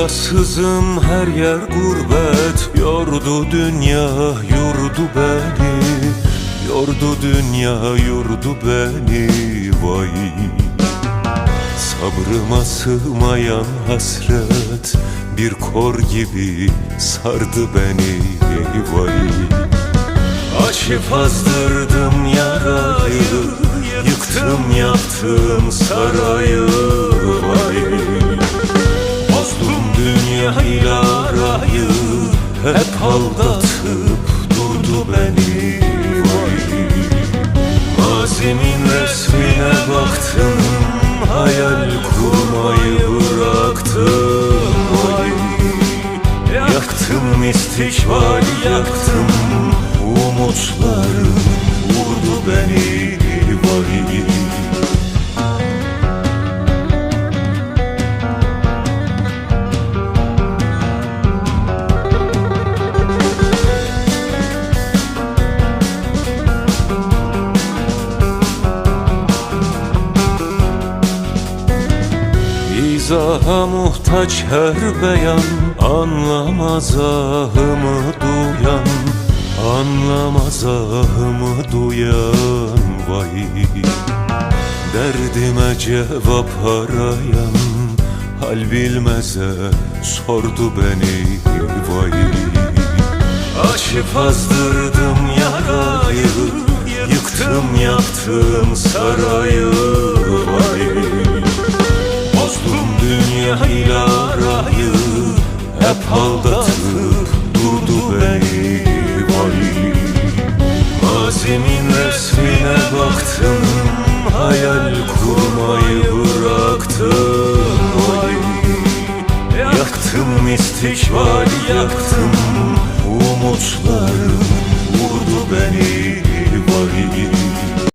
Yasızım her yer gurbet. Yordu dünya yurdu beni. Yordu dünya yurdu beni vay. Sabrıma sığmayan hasret Bir kor gibi sardı beni vay. Açıp azdırdım yarayı Yıktım yaptım sarayı vay dünyayla arayı Hep aldatıp durdu beni. Mazimin resmine baktım Hayal kurmayı bıraktım. Yaktım istikbali yaktım Umutlarım İzaha muhtaç her beyan Anlamaz ahımı duyan Anlamaz ahımı duyan Vay. Derdime cevap arayan Hal bilmeze sordu beni Vay. Açıp azdırdım yarayı Yıktım yaptım sarayı Vay dünyayla arayı Hep aldatıp durdu beni vay. Mazimin resmine baktım Hayal kurmayı bıraktım vay. Yaktım istikbali yaktım Umutlarım vurdu beni vay